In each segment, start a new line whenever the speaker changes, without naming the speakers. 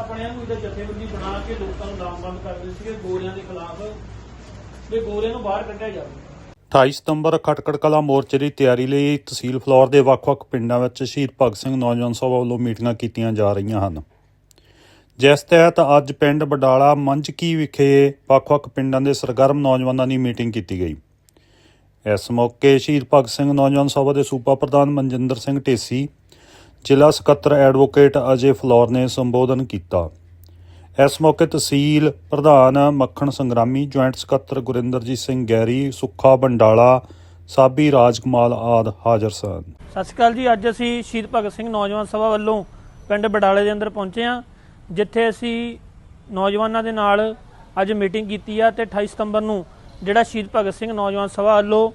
ਆਪਣੇ ਨੂੰ ਇਹਦਾ ਜਥੇਬੰਦੀ ਬਣਾ ਕੇ ਲੋਕਾਂ ਨੂੰ ਲਾਮਬੰਦ ਕਰਦੇ ਸੀਗੇ, ਗੋਰਿਆਂ ਦੇ ਖਿਲਾਫ। ਵੀ ਗੋਰਿਆਂ ਨੂੰ ਬਾਹਰ ਕੱਢਿਆ ਜਾਵੇ।
28 ਸਤੰਬਰ ਖਟਕੜ ਕਲਾ ਮੋਰਚੇ ਦੀ ਤਿਆਰੀ ਲਈ ਤਹਿਸੀਲ ਫਲੌਰ ਦੇ ਵੱਖ-ਵੱਖ ਪਿੰਡਾਂ ਵਿੱਚ ਸ਼ਹੀਦ ਭਗਤ ਸਿੰਘ ਨੌਜਵਾਨ ਸਭਾ ਵੱਲੋਂ ਮੀਟਿੰਗਾਂ ਕੀਤੀਆਂ ਜਾ ਰਹੀਆਂ ਹਨ। ਜਿਸ ਤਹਿਤ ਅੱਜ ਪਿੰਡ ਬਡਾਲਾ ਮੰਝਕੀ ਵਿਖੇ ਵੱਖ-ਵੱਖ ਪਿੰਡਾਂ ਦੇ ਸਰਗਰਮ ਨੌਜਵਾਨਾਂ ਦੀ ਮੀਟਿੰਗ ਕੀਤੀ ਗਈ। ਇਸ ਮੌਕੇ ਸ਼ਹੀਦ ਭਗਤ ਸਿੰਘ ਨੌਜਵਾਨ ਸਭਾ ਦੇ ਸੂਬਾ ਪ੍ਰਧਾਨ ਮਨਜਿੰਦਰ ਸਿੰਘ ਢੇਸੀ ਜ਼ਿਲ੍ਹਾ ਸਕੱਤਰ ਐਡਵੋਕੇਟ ਅਜੇ ਫਲੌਰ ਨੇ ਸੰਬੋਧਨ ਕੀਤਾ। ਇਸ ਮੌਕੇ ਤਹਿਸੀਲ ਪ੍ਰਧਾਨ ਮੱਖਣ ਸੰਗਰਾਮੀ, ਜੁਆਇੰਟ ਸਕੱਤਰ ਗੁਰਿੰਦਰਜੀਤ ਸਿੰਘ ਗੈਰੀ ਸੁੱਖਾ ਬੰਡਾਲਾ, ਸਾਬੀ ਰਾਜਕਮਾਲ ਆਦ ਹਾਜ਼ਰ ਸਨ।
ਸਤਿ ਸ਼੍ਰੀ ਅਕਾਲ ਜੀ, ਅੱਜ ਅਸੀਂ ਸ਼ਹੀਦ ਭਗਤ ਸਿੰਘ ਨੌਜਵਾਨ ਸਭਾ ਵੱਲੋਂ ਪਿੰਡ ਬਡਾਲੇ ਦੇ ਅੰਦਰ ਪਹੁੰਚੇ ਹਾਂ, ਜਿੱਥੇ ਅਸੀਂ ਨੌਜਵਾਨਾਂ ਦੇ ਨਾਲ ਅੱਜ ਮੀਟਿੰਗ ਕੀਤੀ ਆ ਤੇ 28 ਸਤੰਬਰ ਨੂੰ ਜਿਹੜਾ ਸ਼ਹੀਦ ਭਗਤ ਸਿੰਘ ਨੌਜਵਾਨ ਸਭਾ ਵੱਲੋਂ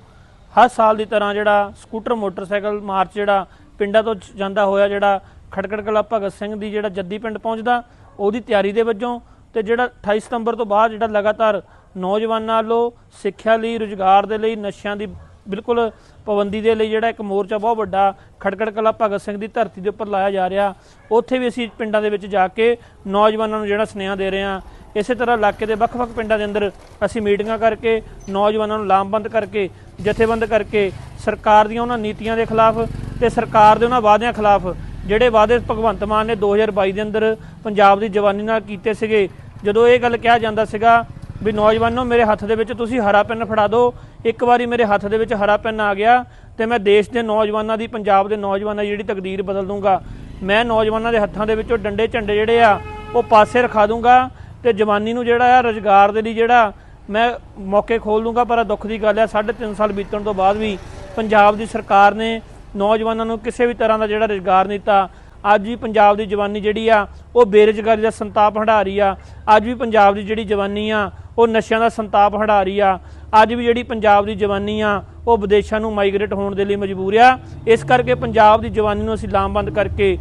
ਹਰ ਸਾਲ ਦੀ ਤਰ੍ਹਾਂ ਜਿਹੜਾ ਸਕੂਟਰ, ਮੋਟਰਸਾਈਕਲ ਮਾਰਚ ਜਿਹੜਾ ਪਿੰਡਾਂ ਤੋਂ ਜਾਂਦਾ ਹੋਇਆ ਜਿਹੜਾ ਖਟਕੜ ਕਲਾ ਭਗਤ ਸਿੰਘ ਦੀ ਜਿਹੜਾ ਜੱਦੀ ਪਿੰਡ ਪਹੁੰਚਦਾ, ਉਹਦੀ ਤਿਆਰੀ ਦੇ ਵਜੋਂ ਤੇ ਜਿਹੜਾ 28 ਸਤੰਬਰ ਤੋਂ ਬਾਅਦ ਜਿਹੜਾ ਲਗਾਤਾਰ ਨੌਜਵਾਨਾਂ ਵੱਲੋਂ ਸਿੱਖਿਆ ਲਈ, ਰੁਜ਼ਗਾਰ ਦੇ ਲਈ, ਨਸ਼ਿਆਂ ਦੀ ਬਿਲਕੁਲ ਪਾਬੰਦੀ ਦੇ ਲਈ ਜਿਹੜਾ ਇੱਕ ਮੋਰਚਾ ਬਹੁਤ ਵੱਡਾ ਖਟਕੜ ਕਲਾ ਭਗਤ ਸਿੰਘ ਦੀ ਧਰਤੀ ਦੇ ਉੱਪਰ ਲਾਇਆ ਜਾ ਰਿਹਾ, ਉੱਥੇ ਵੀ ਅਸੀਂ ਪਿੰਡਾਂ ਦੇ ਵਿੱਚ ਜਾ ਕੇ ਨੌਜਵਾਨਾਂ ਨੂੰ ਜਿਹੜਾ ਸੁਨੇਹਾ ਦੇ ਰਹੇ ਹਾਂ। ਇਸੇ ਤਰ੍ਹਾਂ ਇਲਾਕੇ ਦੇ ਵੱਖ-ਵੱਖ ਪਿੰਡਾਂ ਦੇ ਅੰਦਰ ਅਸੀਂ ਮੀਟਿੰਗਾਂ ਕਰਕੇ, ਨੌਜਵਾਨਾਂ ਨੂੰ ਲਾਮਬੰਦ ਕਰਕੇ, ਜਥੇਬੰਦ ਕਰਕੇ, ਸਰਕਾਰ ਦੀਆਂ ਉਹਨਾਂ ਨੀਤੀਆਂ ਦੇ ਖਿਲਾਫ ਤੇ ਸਰਕਾਰ ਦੇ ਉਹਨਾਂ ਵਾਅਦਿਆਂ ਖਿਲਾਫ, ਜਿਹੜੇ ਵਾਅਦੇ ਭਗਵੰਤ ਮਾਨ ਨੇ 2022 ਦੇ ਅੰਦਰ ਪੰਜਾਬ ਦੀ ਜਵਾਨੀ ਨਾਲ ਕੀਤੇ ਸੀਗੇ, ਜਦੋਂ ਇਹ ਗੱਲ ਕਿਹਾ ਜਾਂਦਾ ਸੀਗਾ ਵੀ ਨੌਜਵਾਨੋ ਮੇਰੇ ਹੱਥ ਦੇ ਵਿੱਚ ਤੁਸੀਂ ਹਰਾ ਪੈਨ ਫੜਾ ਦਿਓ, ਇੱਕ ਵਾਰੀ ਮੇਰੇ ਹੱਥ ਦੇ ਵਿੱਚ ਹਰਾ ਪੈਨ ਆ ਗਿਆ, ਤੇ ਮੈਂ ਦੇਸ਼ ਦੇ ਨੌਜਵਾਨਾਂ ਦੀ, ਪੰਜਾਬ ਦੇ ਨੌਜਵਾਨਾਂ ਦੀ ਜਿਹੜੀ ਤਕਦੀਰ ਬਦਲ ਦੂੰਗਾ, ਮੈਂ ਨੌਜਵਾਨਾਂ ਦੇ ਹੱਥਾਂ ਦੇ ਵਿੱਚੋਂ ਡੰਡੇ ਝੰਡੇ ਜਿਹੜੇ ਆ, ਉਹ ਪਾਸੇ ਰਖਾ ਦੂੰਗਾ, ਤੇ ਜਵਾਨੀ ਨੂੰ ਜਿਹੜਾ ਆ ਰੋਜ਼ਗਾਰ ਦੇ ਲਈ ਜਿਹੜਾ ਮੈਂ ਮੌਕੇ ਖੋਲ ਦੂੰਗਾ, ਪਰ ਦੁੱਖ ਦੀ ਗੱਲ ਹੈ 3.5 ਸਾਲ ਬੀਤਣ ਤੋਂ ਬਾਅਦ ਵੀ ਪੰਜਾਬ ਦੀ ਸਰਕਾਰ ਨੇ ਨੌਜਵਾਨਾਂ ਨੂੰ ਕਿਸੇ ਵੀ ਤਰ੍ਹਾਂ ਦਾ ਜਿਹੜਾ ਰੋਜ਼ਗਾਰ ਨਹੀਂ ਦਿੱਤਾ। ਅੱਜ ਵੀ ਪੰਜਾਬ ਦੀ ਜਵਾਨੀ ਜਿਹੜੀ ਆ, ਉਹ ਬੇਰੁਜ਼ਗਾਰੀ ਦਾ ਸੰਤਾਪ ਹੰਢਾ ਰਹੀ ਆ। ਅੱਜ ਵੀ ਪੰਜਾਬ ਦੀ ਜਿਹੜੀ ਜਵਾਨੀ ਆ, ਉਹ ਨਸ਼ਿਆਂ ਦਾ ਸੰਤਾਪ ਹੰਢਾ ਰਹੀ ਆ। ਅੱਜ ਵੀ ਜਿਹੜੀ ਪੰਜਾਬ ਦੀ ਜਵਾਨੀ ਆ, ਉਹ ਵਿਦੇਸ਼ਾਂ ਨੂੰ ਮਾਈਗ੍ਰੇਟ ਹੋਣ ਦੇ ਲਈ ਮਜਬੂਰ ਆ। ਇਸ ਕਰਕੇ ਪੰਜਾਬ ਦੀ ਜਵਾਨੀ ਨੂੰ ਅਸੀਂ ਲਾਮਬੰਦ ਕਰਕੇ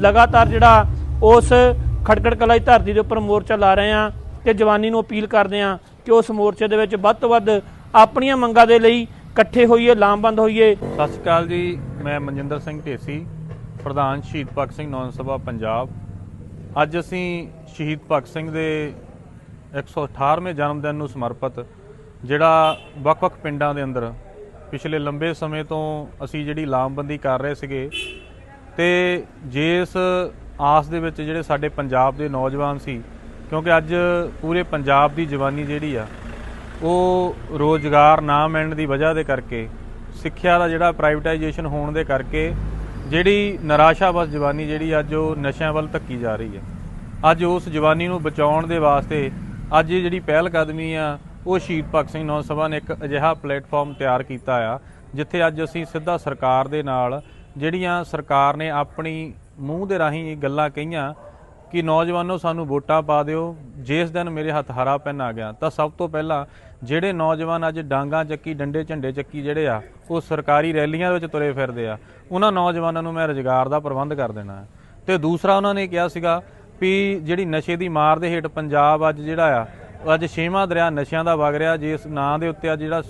ਲਗਾਤਾਰ ਜਿਹੜਾ ਉਸ ਖੜਕੜ ਕਲਾ ਦੀ ਧਰਤੀ ਦੇ ਉੱਪਰ ਮੋਰਚਾ ਲਾ ਰਹੇ ਆ ਤੇ ਜਵਾਨੀ ਨੂੰ ਅਪੀਲ ਕਰਦੇ ਆ ਕਿ ਉਸ ਮੋਰਚੇ ਦੇ ਵਿੱਚ ਵੱਧ ਤੋਂ ਵੱਧ ਆਪਣੀਆਂ ਮੰਗਾਂ ਦੇ ਲਈ ਇਕੱਠੇ ਹੋਈਏ, ਲਾਮਬੰਦ ਹੋਈਏ।
ਸਤਿ ਸ਼੍ਰੀ ਅਕਾਲ ਜੀ, ਮੈਂ ਮਨਜਿੰਦਰ ਸਿੰਘ ਢੇਸੀ, ਪ੍ਰਧਾਨ ਸ਼ਹੀਦ ਭਗਤ ਸਿੰਘ ਨੌਜਵਾਨ ਸਭਾ ਪੰਜਾਬ। ਅੱਜ ਅਸੀਂ ਸ਼ਹੀਦ ਭਗਤ ਸਿੰਘ ਦੇ 118ਵੇਂ ਜਨਮ ਦਿਨ ਨੂੰ ਸਮਰਪਿਤ, ਜਿਹੜਾ ਵੱਖ-ਵੱਖ ਪਿੰਡਾਂ ਦੇ ਅੰਦਰ ਪਿਛਲੇ ਲੰਬੇ ਸਮੇਂ ਤੋਂ ਅਸੀਂ ਜਿਹੜੀ ਲਾਮਬੰਦੀ ਕਰ ਰਹੇ ਸੀਗੇ, ਤੇ ਜਿਸ ਆਸ ਦੇ ਵਿੱਚ ਜਿਹੜੇ ਸਾਡੇ ਪੰਜਾਬ ਦੇ ਨੌਜਵਾਨ ਸੀ, ਕਿਉਂਕਿ ਅੱਜ ਪੂਰੇ ਪੰਜਾਬ ਦੀ ਜਵਾਨੀ ਜਿਹੜੀ ਆ ਉਹ ਰੋਜ਼ਗਾਰ ਨਾ ਮਿਲਣ ਦੀ ਵਜ੍ਹਾ ਦੇ ਕਰਕੇ, ਸਿੱਖਿਆ ਦਾ ਜਿਹੜਾ ਪ੍ਰਾਈਵੇਟਾਈਜੇਸ਼ਨ ਹੋਣ ਦੇ ਕਰਕੇ ਜਿਹੜੀ ਨਿਰਾਸ਼ਾਬਸ ਜਵਾਨੀ ਜਿਹੜੀ ਅੱਜ ਉਹ ਨਸ਼ਿਆਂ ਵੱਲ ਧੱਕੀ ਜਾ ਰਹੀ ਹੈ। ਅੱਜ ਉਸ ਜਵਾਨੀ ਨੂੰ ਬਚਾਉਣ ਦੇ ਵਾਸਤੇ ਅੱਜ ਜਿਹੜੀ ਪਹਿਲ ਕਦਮੀ ਆ, ਉਹ ਸ਼ਹੀਦ ਭਗਤ ਸਿੰਘ ਨੌਜਵਾਨ ਸਭਾ ਨੇ ਇੱਕ ਅਜਿਹਾ ਪਲੇਟਫਾਰਮ ਤਿਆਰ ਕੀਤਾ ਆ, ਜਿੱਥੇ ਅੱਜ ਅਸੀਂ ਸਿੱਧਾ ਸਰਕਾਰ ਦੇ ਨਾਲ ਜਿਹੜੀਆਂ ਸਰਕਾਰ ਨੇ ਆਪਣੀ ਮੂੰਹ ਦੇ ਰਾਹੀਂ ਇਹ ਗੱਲਾਂ ਕਹੀਆਂ ਕਿ ਨੌਜਵਾਨੋ, ਸਾਨੂੰ ਵੋਟਾਂ ਪਾ ਦਿਓ। ਜਿਸ ਦਿਨ ਮੇਰੇ ਹੱਥ ਹਰਾ ਪੈਨ ਆ ਗਿਆ, ਤਾਂ ਸਭ ਤੋਂ ਪਹਿਲਾਂ ਜਿਹੜੇ ਨੌਜਵਾਨ ਅੱਜ ਡਾਂਗਾ ਚੱਕੀ, ਡੰਡੇ ਝੰਡੇ ਚੱਕੀ ਜਿਹੜੇ ਆ, ਉਹ ਸਰਕਾਰੀ ਰੈਲੀਆਂ ਦੇ ਵਿੱਚ ਤੁਰੇ ਫਿਰਦੇ ਆ। ਉਹਨਾਂ ਨੌਜਵਾਨਾਂ ਨੂੰ ਮੈਂ ਰੁਜ਼ਗਾਰ ਦਾ ਪ੍ਰਬੰਧ ਕਰ ਦੇਣਾ। ਹੈ ਤੇ ਦੂਸਰਾ ਉਹਨਾਂ ਨੇ ਕਿਹਾ ਸੀਗਾ ਵੀ ਜਿਹੜੀ ਨਸ਼ੇ ਦੀ ਮਾਰ ਦੇ ਹੇਠ ਪੰਜਾਬ ਅੱਜ ਜਿਹੜਾ ਆ, ਅੱਜ ਛੇਵਾਂ ਦਰਿਆ ਨਸ਼ਿਆਂ ਦਾ ਵਗ ਰਿਹਾ। ਜਿਸ ਨਾਂ ਦੇ ਉੱਤੇ ਅੱਜ ਜਿਹੜਾ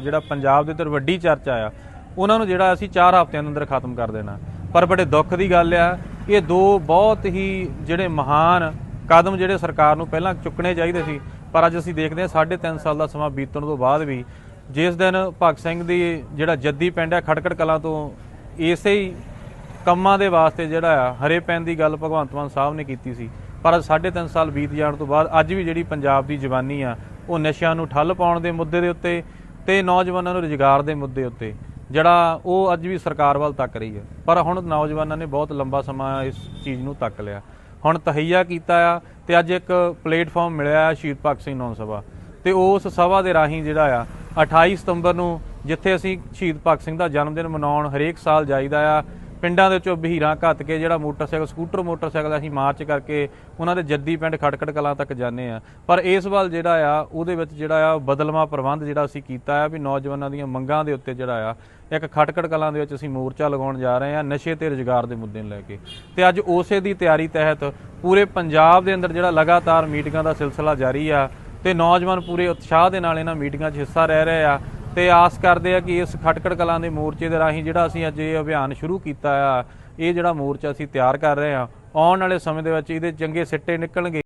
ਜਿਹੜਾ ਪੰਜਾਬ ਦੇ ਉੱਤੇ ਵੱਡੀ ਚਰਚਾ ਆ, ਉਹਨਾਂ ਨੂੰ ਜਿਹੜਾ ਅਸੀਂ 4 ਹਫ਼ਤਿਆਂ ਦੇ ਅੰਦਰ ਖਤਮ ਕਰ ਦੇਣਾ। ਪਰ ਬੜੇ ਦੁੱਖ ਦੀ ਗੱਲ ਆ ਇਹ ਦੋ ਬਹੁਤ ਹੀ ਜਿਹੜੇ ਮਹਾਨ ਕਦਮ ਜਿਹੜੇ ਸਰਕਾਰ ਨੂੰ ਪਹਿਲਾਂ ਚੁੱਕਣੇ ਚਾਹੀਦੇ ਸੀ, ਪਰ ਅੱਜ ਅਸੀਂ ਦੇਖਦੇ ਹਾਂ 3.5 ਸਾਲ ਦਾ ਸਮਾਂ ਬੀਤਣ ਤੋਂ ਬਾਅਦ ਵੀ ਜਿਸ ਦਿਨ ਭਗਤ ਸਿੰਘ ਦੀ ਜਿਹੜਾ ਜੱਦੀ ਪਿੰਡ ਹੈ ਖਟਕੜ ਕਲਾਂ ਤੋਂ ਇਸੇ ਹੀ ਕੰਮਾਂ ਦੇ ਵਾਸਤੇ ਜਿਹੜਾ ਆ, ਹਰੇ ਪੈਨ ਦੀ ਗੱਲ ਭਗਵੰਤ ਮਾਨ ਸਾਹਿਬ ਨੇ ਕੀਤੀ ਸੀ। ਪਰ ਅੱਜ 3.5 ਸਾਲ ਬੀਤ ਜਾਣ ਤੋਂ ਬਾਅਦ ਅੱਜ ਵੀ ਜਿਹੜੀ ਪੰਜਾਬ ਦੀ ਜਵਾਨੀ ਆ, ਉਹ ਨਸ਼ਿਆਂ ਨੂੰ ਠੱਲ ਪਾਉਣ ਦੇ ਮੁੱਦੇ ਦੇ ਉੱਤੇ ਤੇ ਨੌਜਵਾਨਾਂ ਨੂੰ ਰੁਜ਼ਗਾਰ ਦੇ ਮੁੱਦੇ ਉੱਤੇ। ਜਿਹੜਾ ਉਹ ਅੱਜ ਵੀ ਸਰਕਾਰ ਵੱਲ ਤੱਕ ਰਹੀ ਹੈ। ਪਰ ਹੁਣ ਨੌਜਵਾਨਾਂ ਨੇ ਬਹੁਤ ਲੰਬਾ ਸਮਾਂ ਇਸ ਚੀਜ਼ ਨੂੰ ਤੱਕ ਲਿਆ। ਹੁਣ ਤਹਈਆ ਕੀਤਾ ਆ ਤੇ ਅੱਜ ਇੱਕ ਪਲੇਟਫਾਰਮ ਮਿਲਿਆ ਆ ਸ਼ਹੀਦ ਭਗਤ ਸਿੰਘ ਨੌਨ ਸਭਾ। ਤੇ ਉਸ ਸਭਾ ਦੇ ਰਾਹੀਂ ਜਿਹੜਾ ਆ 28 ਸਤੰਬਰ ਨੂੰ ਜਿੱਥੇ ਅਸੀਂ ਸ਼ਹੀਦ ਭਗਤ ਸਿੰਘ ਦਾ ਜਨਮ ਦਿਨ ਮਨਾਉਣ ਹਰੇਕ ਸਾਲ ਜਾਈਦਾ ਆ ਪਿੰਡਾਂ ਦੇ ਵਿੱਚੋਂ ਬਹੀਰਾਂ ਘੱਤ ਕੇ ਜਿਹੜਾ ਮੋਟਰਸਾਈਕਲ, ਸਕੂਟਰ, ਮੋਟਰਸਾਈਕਲ ਅਸੀਂ ਮਾਰਚ ਕਰਕੇ ਉਹਨਾਂ ਦੇ ਜੱਦੀ ਪਿੰਡ ਖਟਕੜ ਕਲਾਂ ਤੱਕ ਜਾਂਦੇ ਆ ਪਰ ਇਸ ਵੱਲ ਜਿਹੜਾ ਆ, ਉਹਦੇ ਵਿੱਚ ਜਿਹੜਾ ਆ ਬਦਲਵਾ ਪ੍ਰਬੰਧ ਜਿਹੜਾ ਅਸੀਂ ਕੀਤਾ ਆ ਵੀ ਨੌਜਵਾਨਾਂ ਦੀਆਂ ਮੰਗਾਂ ਦੇ ਉੱਤੇ ਜਿਹੜਾ ਆ, ਇੱਕ ਖਟਕੜ ਕਲਾਂ ਦੇ ਵਿੱਚ ਅਸੀਂ ਮੋਰਚਾ ਲਗਾਉਣ ਜਾ ਰਹੇ ਹਾਂ ਨਸ਼ੇ ਤੇ ਰੁਜ਼ਗਾਰ ਦੇ ਮੁੱਦੇ ਨੂੰ ਲੈ ਕੇ। ਤੇ ਅੱਜ ਉਸੇ ਦੀ ਤਿਆਰੀ ਤਹਿਤ ਪੂਰੇ ਪੰਜਾਬ ਦੇ ਅੰਦਰ ਜਿਹੜਾ ਲਗਾਤਾਰ ਮੀਟਿੰਗਾਂ ਦਾ ਸਿਲਸਿਲਾ ਜਾਰੀ ਆ ਤੇ ਨੌਜਵਾਨ ਪੂਰੇ ਉਤਸ਼ਾਹ ਦੇ ਨਾਲ ਇਹਨਾਂ ਮੀਟਿੰਗਾਂ 'ਚ ਹਿੱਸਾ ਰਹਿ ਰਹੇ ਆ। ਤੇ ਆਸ ਕਰਦੇ ਆ ਕਿ ਇਸ ਖਟਕੜ ਕਲਾਂ ਦੇ ਮੋਰਚੇ ਦੇ ਰਾਹੀਂ ਜਿਹੜਾ ਅਸੀਂ ਅੱਜ ਇਹ ਅਭਿਆਨ ਸ਼ੁਰੂ ਕੀਤਾ ਆ, ਇਹ ਜਿਹੜਾ ਮੋਰਚਾ ਅਸੀਂ ਤਿਆਰ ਕਰ ਰਹੇ ਆ ਆਉਣ ਵਾਲੇ ਸਮੇਂ ਦੇ ਵਿੱਚ ਇਹਦੇ ਚੰਗੇ ਸਿੱਟੇ ਨਿਕਲਣਗੇ।